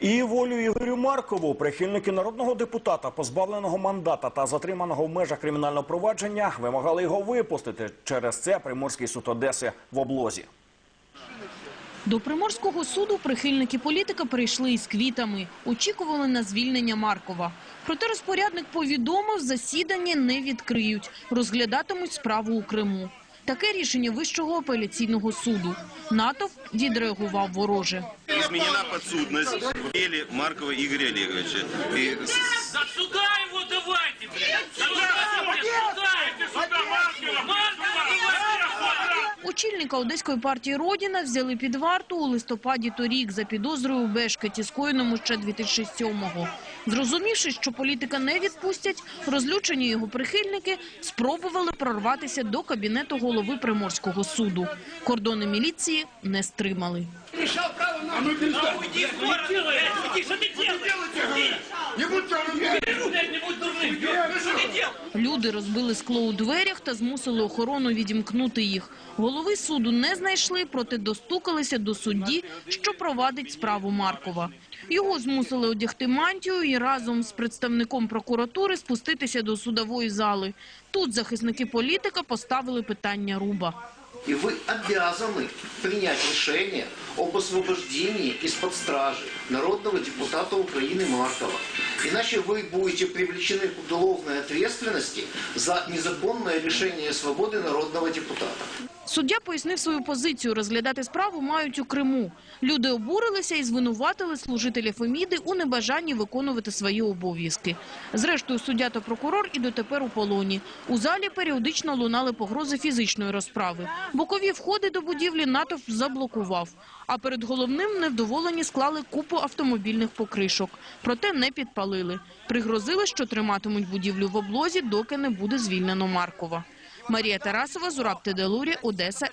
І волю Ігорю Маркову, прихильники народного депутата, позбавленого мандата та затриманого в межах кримінального провадження, вимагали його випустити. Через це Приморський суд Одеси в облозі. До Приморського суду прихильники політика прийшли із квітами. Очікували на звільнення Маркова. Проте розпорядник повідомив, засідання не відкриють. Розглядатимуть справу у Криму. Таке рішення Вищого апеляційного суду. натовп відреагував вороже. Изменена подсудность в деле Маркова Игоря Олеговича. И Да сюда его давайте, блядь! Сюда, сюда! Сюда, Маркова! Маркова! Очільника одеської партії «Родіна» взяли під варту у листопаді торік за підозрою у Бешкеті, скоєному ще 2007-го. Зрозумівши, що політика не відпустять, розлючені його прихильники спробували прорватися до кабінету голови Приморського суду. Кордони міліції не стримали. Уйди скоро, блядь! Уйди, что ты делаешь? Не будь темным, Блядь, не будь дурным! Что ты делаешь? Люди розбили скло у дверях та змусили охорону відімкнути їх. Голови суду не знайшли, проте достукалися до судді, що провадить справу Маркова. Його змусили одягти мантію і разом з представником прокуратури спуститися до судової зали. Тут захисники політика поставили питання руба. И вы обязаны принять решение об освобождении из-под стражи народного депутата Украины Маркова. Иначе вы будете привлечены к уголовной ответственности за незаконное лишение свободы народного депутата. Суддя пояснив свою позицію. Розглядати справу мають у Криму. Люди обурилися і звинуватили служителя Феміди у небажанні виконувати свої обов'язки. Зрештою, суддя та прокурор і дотепер у полоні. У залі періодично лунали погрози фізичної розправи. Бокові входи до будівлі натовп заблокував. А перед головним невдоволені склали купу автомобільних покришок. Проте не підпалили. Пригрозили, що триматимуть будівлю в облозі, доки не буде звільнено Маркова. Марія Тарасова, Зураб Теделурі, Одеса.